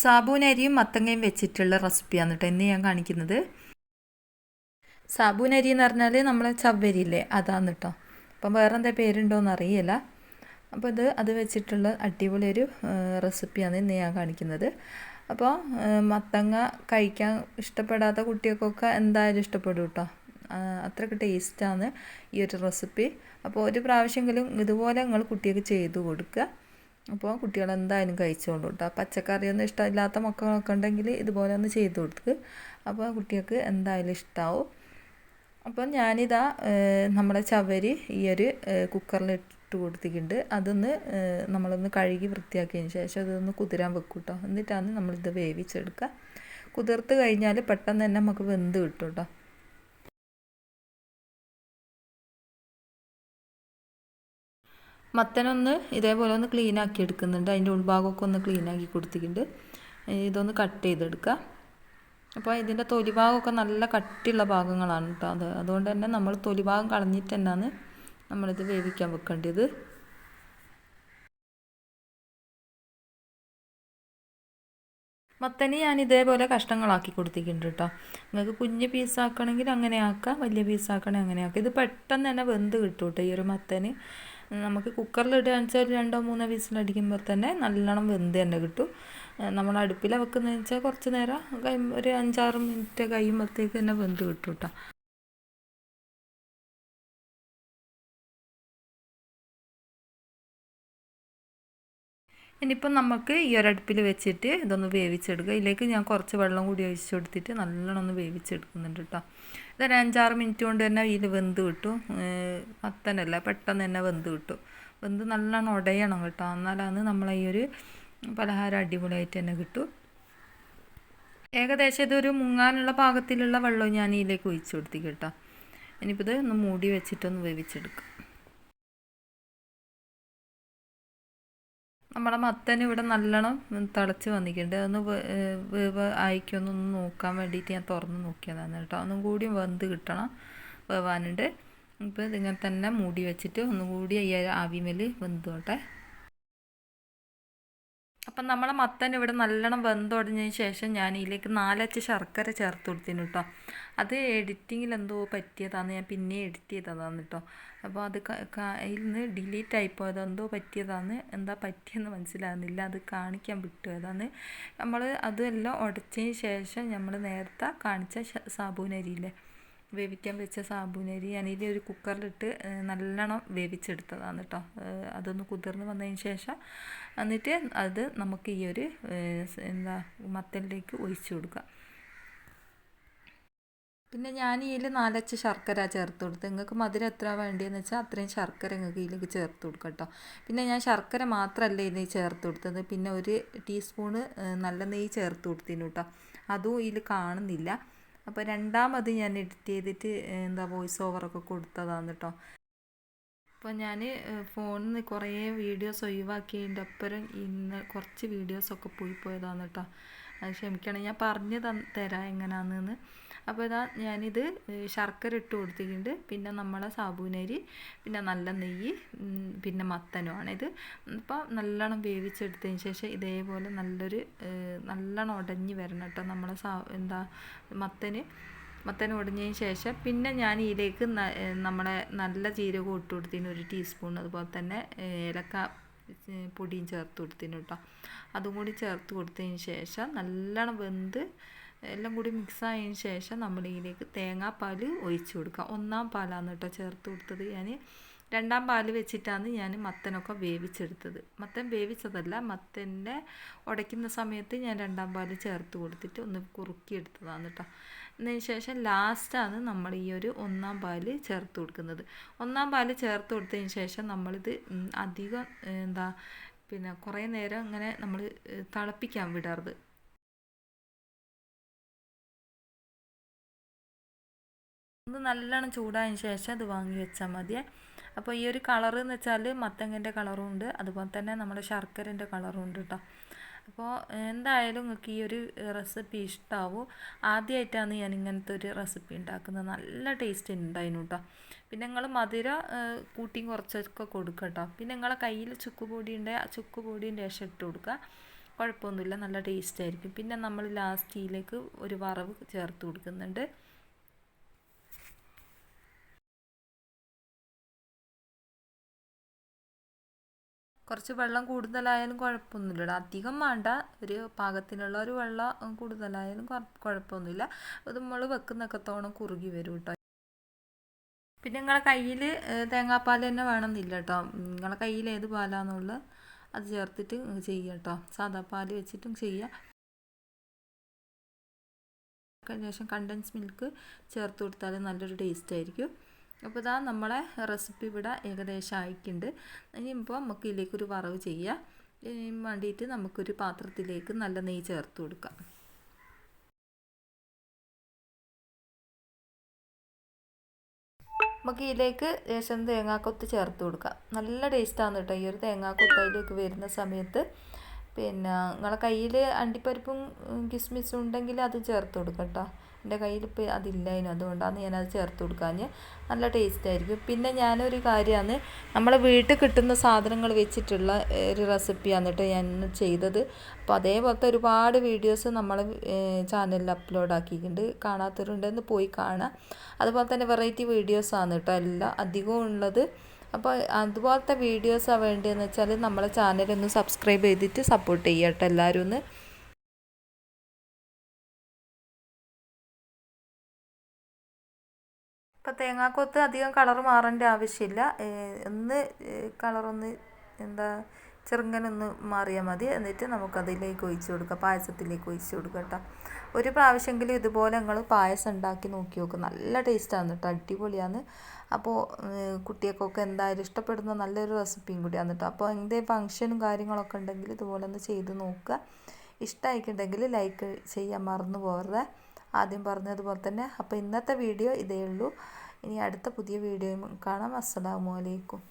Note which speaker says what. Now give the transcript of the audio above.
Speaker 1: സാബൂനരിയും മത്തങ്ങയും വെച്ചിട്ടുള്ള റെസിപ്പിയാണ് കേട്ടോ ഇന്ന് ഞാൻ കാണിക്കുന്നത്. സാബൂനരി എന്ന് പറഞ്ഞാൽ നമ്മൾ ചവ്വരി ഇല്ലേ അതാണ് കേട്ടോ. അപ്പം വേറെ എന്താ പേരുണ്ടോയെന്ന് അറിയില്ല. അപ്പോൾ ഇത് അത് വെച്ചിട്ടുള്ള അടിപൊളി ഒരു റെസിപ്പിയാണ് ഇന്ന് ഞാൻ കാണിക്കുന്നത്. അപ്പോൾ മത്തങ്ങ കഴിക്കാൻ ഇഷ്ടപ്പെടാത്ത കുട്ടികൾക്കൊക്കെ എന്തായാലും ഇഷ്ടപ്പെടും കേട്ടോ. അത്രയ്ക്ക് ടേസ്റ്റാണ് ഈ ഒരു റെസിപ്പി. അപ്പോൾ ഒരു പ്രാവശ്യമെങ്കിലും ഇതുപോലെ നിങ്ങൾ കുട്ടികൾക്ക് ചെയ്തു കൊടുക്കുക. അപ്പോൾ കുട്ടികൾ എന്തായാലും കഴിച്ചോളൂ കേട്ടോ പച്ചക്കറിയൊന്നും ഇഷ്ടമില്ലാത്ത മക്കളൊക്കെ ഉണ്ടെങ്കിൽ ഇതുപോലെ ഒന്ന് ചെയ്ത് കൊടുക്ക്. അപ്പോൾ കുട്ടികൾക്ക് എന്തായാലും ഇഷ്ടമാവും അപ്പോൾ ഞാനിതാ നമ്മുടെ ചവരി ഈ ഒരു കുക്കറിൽ ഇട്ട് കൊടുത്തിട്ടുണ്ട്. അതൊന്ന് നമ്മളൊന്ന് കഴുകി വൃത്തിയാക്കിയതിന് ശേഷം അതൊന്ന് കുതിരാൻ വെക്കും കേട്ടോ എന്നിട്ടാണ് നമ്മളിത് വേവിച്ചെടുക്കുക. കുതിർത്ത് കഴിഞ്ഞാൽ പെട്ടെന്ന് തന്നെ നമുക്ക് വെന്ത് കിട്ടും കേട്ടോ മത്തനൊന്ന് ഇതേപോലെ ഒന്ന് ക്ലീൻ ആക്കി എടുക്കുന്നുണ്ട്. അതിന്റെ ഉൾഭാഗമൊക്കെ ഒന്ന് ക്ലീൻ ആക്കി കൊടുത്തിട്ടുണ്ട്. ഇതൊന്ന് കട്ട് ചെയ്തെടുക്കുക അപ്പോൾ ഇതിന്റെ തൊലിഭാഗമൊക്കെ നല്ല കട്ടിയുള്ള ഭാഗങ്ങളാണ് കേട്ടോ അത്. അതുകൊണ്ട് തന്നെ നമ്മൾ തൊലിഭാഗം കളഞ്ഞിട്ട് തന്നെയാണ് നമ്മളിത് വേവിക്കാൻ വെക്കേണ്ടത്. മത്തന് ഞാൻ ഇതേപോലെ കഷ്ണങ്ങളാക്കി കൊടുത്തിട്ടുണ്ട് കേട്ടോ നിങ്ങൾക്ക് കുഞ്ഞ് പീസാക്കണമെങ്കിൽ അങ്ങനെ ആക്കാം വലിയ പീസാക്കണമെങ്കിൽ അങ്ങനെ ആക്കാം. ഇത് പെട്ടെന്ന് തന്നെ വെന്ത് കിട്ടും കേട്ടോ ഈ ഒരു മത്തന്. നമുക്ക് കുക്കറിൽ ഇടുകയാണെന്ന് വെച്ചാൽ രണ്ടോ മൂന്നോ വിസിലടിക്കുമ്പോൾ തന്നെ നല്ലോണം വെന്ത് തന്നെ കിട്ടും. നമ്മൾ അടുപ്പിൽ വെക്കുന്നതെന്ന് വെച്ചാൽ കുറച്ച് നേരം ഒരു അഞ്ചാറ് മിനിറ്റ് കഴിയുമ്പോഴത്തേക്ക് തന്നെ വെന്ത് കിട്ടും കേട്ടോ ഇനിയിപ്പം നമുക്ക് ഈ ഒരടുപ്പിൽ വെച്ചിട്ട് ഇതൊന്ന് വേവിച്ചെടുക്കുക. ഇതിലേക്ക് ഞാൻ കുറച്ച് വെള്ളം കൂടി ഒഴിച്ച് കൊടുത്തിട്ട് നല്ലോണം ഒന്ന് വേവിച്ചെടുക്കുന്നുണ്ട് കേട്ടോ ഇതൊരു അഞ്ചാറ് മിനിറ്റ് കൊണ്ട് തന്നെ ഇതിൽ വെന്ത് കിട്ടും. മത്തനല്ല പെട്ടെന്ന് തന്നെ വെന്ത് കിട്ടും. വെന്ത് നല്ലോണം ഉടയണം കേട്ടോ. എന്നാലാണ് നമ്മളെ ഈ ഒരു പലഹാരം അടിപൊളിയായിട്ട് തന്നെ കിട്ടും. ഏകദേശം ഇതൊരു മുങ്ങാനുള്ള പാകത്തിലുള്ള വെള്ളവും ഞാൻ ഇതിലേക്ക് ഒഴിച്ചു കൊടുത്തി കേട്ടോ. ഇനിയിപ്പോൾ ഇത് ഒന്ന് മൂടി വെച്ചിട്ടൊന്ന് വേവിച്ചെടുക്കും. നമ്മുടെ മത്തൻ ഇവിടെ നല്ലോണം തിളച്ച് വന്നിട്ടുണ്ട്. അതൊന്ന് വേവ് ആയിക്കൊന്നൊന്ന് നോക്കാൻ വേണ്ടിയിട്ട് ഞാൻ തുറന്ന് നോക്കിയതാണ് കേട്ടോ. ഒന്നും കൂടി വെന്ത് കിട്ടണം വേവാനുണ്ട്. ഇപ്പോൾ ഇതിങ്ങനെ തന്നെ മൂടി വെച്ചിട്ട് ഒന്നും ഒന്നുകൂടി ഈ ആവിമേൽ വെന്തോട്ടെ. അപ്പം നമ്മളെ മത്തൻ ഇവിടെ നല്ലോണം വെന്തുടഞ്ഞതിന് ശേഷം ഞാൻ ഇതിലേക്ക് നാലച്ച് ശർക്കര ചേർത്ത് കൊടുത്തിന് കേട്ടോ. അത് എഡിറ്റിങ്ങിൽ എന്തോ പറ്റിയതാണ് ഞാൻ പിന്നെ എഡിറ്റ് ചെയ്തതാണ് കേട്ടോ. അപ്പോൾ അത് അതിൽ നിന്ന് ഡിലീറ്റ് ആയിപ്പോയത്. എന്തോ പറ്റിയതാണ് എന്താ പറ്റിയെന്ന് മനസ്സിലാകുന്നില്ല അത് കാണിക്കാൻ വിട്ടുപോയതാണ് നമ്മൾ അതെല്ലാം ഉടച്ചതിന് ശേഷം നമ്മൾ നേരത്തെ കാണിച്ച സാബൂനരിയില്ലേ? വേവിക്കാൻ വെച്ച സാബുനരി ഞാനിത് ഒരു കുക്കറിലിട്ട് നല്ലോണം വേവിച്ചെടുത്തതാണ് കേട്ടോ അതൊന്ന് കുതിർന്ന് വന്നതിന് ശേഷം എന്നിട്ട് അത് നമുക്ക് ഈ ഒരു എന്താ മത്തലിലേക്ക് ഒഴിച്ചു കൊടുക്കാം. പിന്നെ ഞാൻ ഇതിൽ നാലച്ച് ശർക്കര ചേർത്ത് കൊടുത്ത്. നിങ്ങൾക്ക് മധുരം എത്ര വേണ്ടിയെന്ന് വെച്ചാൽ അത്രയും ശർക്കര നിങ്ങൾക്ക് ഇതിലേക്ക് ചേർത്ത് കൊടുക്കാം കേട്ടോ പിന്നെ ഞാൻ ശർക്കര മാത്രമല്ല ഇതിൽ ചേർത്ത് കൊടുത്തത്. പിന്നെ ഒരു ടീസ്പൂണ് നല്ല നെയ്യ് ചേർത്ത് കൊടുത്തിനു കേട്ടോ അതും ഇതിൽ കാണുന്നില്ല. അപ്പോൾ രണ്ടാമത് ഞാൻ എഡിറ്റ് ചെയ്തിട്ട് എന്താ വോയിസ് ഓവറൊക്കെ കൊടുത്തതാണ് കേട്ടോ അപ്പോൾ ഞാൻ ഫോണിൽ നിന്ന് കുറേ വീഡിയോസ് ഒഴിവാക്കിയതിന്റെ അപ്പുറം ഇന്ന് കുറച്ച് വീഡിയോസൊക്കെ പോയി പോയതാണ് കേട്ടോ അത് ക്ഷമിക്കണം. ഞാൻ പറഞ്ഞു തരാം എങ്ങനെയാണെന്ന് അപ്പോൾ ഇതാ ഞാനിത് ശർക്കര ഇട്ട് കൊടുത്തിട്ടുണ്ട്. പിന്നെ നമ്മളെ സാബൂനരി പിന്നെ നല്ല നെയ്യ് പിന്നെ മത്തനുമാണ് ഇത്. അപ്പോൾ നല്ലോണം വേവിച്ചെടുത്തതിന് ശേഷം ഇതേപോലെ നല്ലൊരു നല്ലോണം ഉടഞ്ഞ് വരണം കേട്ടോ നമ്മളെ സാ എന്താ മത്തന്. മത്തൻ ഉടഞ്ഞതിന് ശേഷം പിന്നെ ഞാൻ ഇതിലേക്ക് നമ്മളെ നല്ല ജീരകം ഇട്ട് കൊടുത്തിന് ഒരു ടീസ്പൂൺ. അതുപോലെ തന്നെ ഏലക്ക പൊടിയും ചേർത്ത് കൊടുത്തിന് കേട്ടോ. അതും കൂടി ചേർത്ത് കൊടുത്തതിന് ശേഷം നല്ലോണം വെന്ത് എല്ലാം കൂടി മിക്സ് ആയതിന് ശേഷം നമ്മൾ ഇതിലേക്ക് തേങ്ങാപ്പാൽ ഒഴിച്ച് കൊടുക്കുക. ഒന്നാം പാലാണ് കേട്ടോ ചേർത്ത് കൊടുത്തത് ഞാൻ രണ്ടാം പാൽ വെച്ചിട്ടാണ് ഞാൻ മത്തനൊക്കെ വേവിച്ചെടുത്തത്. മത്തൻ വേവിച്ചതല്ല മത്തന്റെ ഉടയ്ക്കുന്ന സമയത്ത് ഞാൻ രണ്ടാം പാൽ ചേർത്ത് കൊടുത്തിട്ട് ഒന്ന് കുറുക്കിയെടുത്തതാണ് കേട്ടോ. അതിന് ശേഷം ലാസ്റ്റാണ് നമ്മൾ ഈ ഒരു ഒന്നാം പാൽ ചേർത്ത് കൊടുക്കുന്നത്. ഒന്നാം പാൽ ചേർത്ത് കൊടുത്തതിന് ശേഷം നമ്മളിത് അധികം എന്താ പിന്നെ കുറേ നേരം ഇങ്ങനെ നമ്മൾ തിളപ്പിക്കാൻ വിടരുത് ഒന്ന് നല്ലോണം ചൂടായതിന് ശേഷം അത് വാങ്ങി വെച്ചാൽ മതിയേ. അപ്പോൾ ഈ ഒരു കളർ എന്ന് വെച്ചാൽ മത്തങ്ങന്റെ കളറും ഉണ്ട്. അതുപോലെ തന്നെ നമ്മുടെ ശർക്കരന്റെ കളറും ഉണ്ട് കേട്ടോ അപ്പോൾ എന്തായാലും നിങ്ങൾക്ക് ഈ ഒരു റെസിപ്പി ഇഷ്ടമാവും ആദ്യമായിട്ടാണ് ഞാൻ ഇങ്ങനത്തെ ഒരു റെസിപ്പി ഉണ്ടാക്കുന്നത്. നല്ല ടേസ്റ്റ് ഉണ്ടായിരുന്നു കേട്ടോ പിന്നെ നിങ്ങൾ മധുര കൂട്ടിയും കുറച്ചൊക്കെ കൊടുക്കുക കേട്ടോ പിന്നെ നിങ്ങളെ കയ്യിൽ ചുക്ക് പൊടി ഉണ്ട് ആ ചുക്ക് പൊടിയും ലേശം ഇട്ട് കൊടുക്കുക കുഴപ്പമൊന്നുമില്ല നല്ല ടേസ്റ്റ് ആയിരിക്കും. പിന്നെ നമ്മൾ ലാസ്റ്റിയിലേക്ക് ഒരു വറവ് ചേർത്ത് കൊടുക്കുന്നുണ്ട്. കുറച്ച് വെള്ളം കൂടുതലായാലും കുഴപ്പമൊന്നുമില്ല അധികം വേണ്ട. ഒരു പാകത്തിനുള്ള ഒരു വെള്ളം കൂടുതലായാലും കുഴപ്പമൊന്നുമില്ല. അത് നമ്മൾ വെക്കുന്നൊക്കത്തോണം കുറുകി വരും കേട്ടോ പിന്നെ നിങ്ങളെ കയ്യിൽ തേങ്ങാപ്പാൽ തന്നെ വേണമെന്നില്ല കേട്ടോ നിങ്ങളെ കയ്യിൽ ഏത് പാലാണെന്നുള്ളത് അത് ചേർത്തിട്ട് ചെയ്യുക കേട്ടോ സാദാ പാൽ വെച്ചിട്ടും ചെയ്യുക ശേഷം കണ്ടൻസ് മിൽക്ക് ചേർത്ത് കൊടുത്താൽ നല്ലൊരു ടേസ്റ്റ് ആയിരിക്കും. അപ്പോൾ ഇതാ നമ്മളെ റെസിപ്പി ഇവിടെ ഏകദേശം ആയിട്ടുണ്ട്. ഇനിയിപ്പോൾ നമുക്ക് ഇതിലേക്കൊരു വറവ് ചെയ്യാം. ഇതിന് വേണ്ടിയിട്ട് നമുക്കൊരു പാത്രത്തിലേക്ക് നല്ല നെയ്യ് ചേർത്ത് കൊടുക്കാം. നമുക്ക് ഇതിലേക്ക് ലേശം തേങ്ങാക്കൊത്ത് ചേർത്ത് കൊടുക്കാം. നല്ല ടേസ്റ്റാണ് കേട്ടോ. ഈ ഒരു തേങ്ങാക്കൊത്ത് അതിലേക്ക് വരുന്ന സമയത്ത്. പിന്നെ നിങ്ങളെ കയ്യിൽ അണ്ടിപ്പരിപ്പും കിസ്മിസും ഉണ്ടെങ്കിൽ അത് ചേർത്ത് കൊടുക്കാം കേട്ടോ. എന്റെ കയ്യിൽ ഇപ്പോൾ അതില്ലായിരുന്നു. അതുകൊണ്ടാണ് ഞാനത് ചേർത്ത് കൊടുക്കാൻ നല്ല ടേസ്റ്റ് ആയിരിക്കും പിന്നെ ഞാനൊരു കാര്യമാണ് നമ്മളെ വീട്ടിൽ കിട്ടുന്ന സാധനങ്ങൾ വെച്ചിട്ടുള്ള ഒരു റെസിപ്പിയാണ് കേട്ടോ ഞാൻ ചെയ്തത്. അപ്പോൾ അതേപോലത്തെ ഒരുപാട് വീഡിയോസ് നമ്മൾ ചാനലിൽ അപ്ലോഡ് ആക്കിയിട്ടുണ്ട്. കാണാത്തവരുണ്ടെന്ന് പോയി കാണാം. അതുപോലെ തന്നെ വെറൈറ്റി വീഡിയോസാണ് കേട്ടോ എല്ലാം അധികവും ഉള്ളത്. അപ്പോൾ അതുപോലത്തെ വീഡിയോസാണ് വേണ്ടതെന്ന് വെച്ചാൽ നമ്മളെ ചാനലൊന്ന് സബ്സ്ക്രൈബ് ചെയ്തിട്ട് സപ്പോർട്ട് കേട്ടോ എല്ലാവരും ഒന്ന്. ഇപ്പോൾ തേങ്ങാക്കൊത്ത് അധികം കളർ മാറേണ്ട ആവശ്യമില്ല. ഒന്ന് കളറൊന്ന് എന്താ ചെറുങ്ങനൊന്ന് മാറിയാൽ മതി. എന്നിട്ട് നമുക്കതിലേക്ക് ഒഴിച്ച് കൊടുക്കാം. പായസത്തിലേക്ക് ഒഴിച്ച് കൊടുക്കാം കേട്ടോ. ഒരു പ്രാവശ്യമെങ്കിലും ഇതുപോലെ ഞങ്ങൾ പായസം ഉണ്ടാക്കി നോക്കി നോക്കും. നല്ല ടേസ്റ്റാണ് കേട്ടോ. അടിപൊളിയാണ്. അപ്പോൾ കുട്ടികൾക്കൊക്കെ എന്തായാലും ഇഷ്ടപ്പെടുന്ന നല്ലൊരു റെസിപ്പിയും കൂടിയാണ് കേട്ടോ. അപ്പോൾ എന്തേ ഫംഗ്ഷനും കാര്യങ്ങളൊക്കെ ഉണ്ടെങ്കിൽ ഇതുപോലെ ഒന്ന് ചെയ്ത് നോക്കുക. ഇഷ്ടമായിട്ടുണ്ടെങ്കിൽ ലൈക്ക് ചെയ്യാൻ മറന്നു പോകരുത്. ആദ്യം പറഞ്ഞതുപോലെ തന്നെ. അപ്പോൾ ഇന്നത്തെ വീഡിയോ ഇതേ ഉള്ളൂ. ഇനി അടുത്ത പുതിയ വീഡിയോയും കാണാം. അസ്സലാമു അലൈക്കും.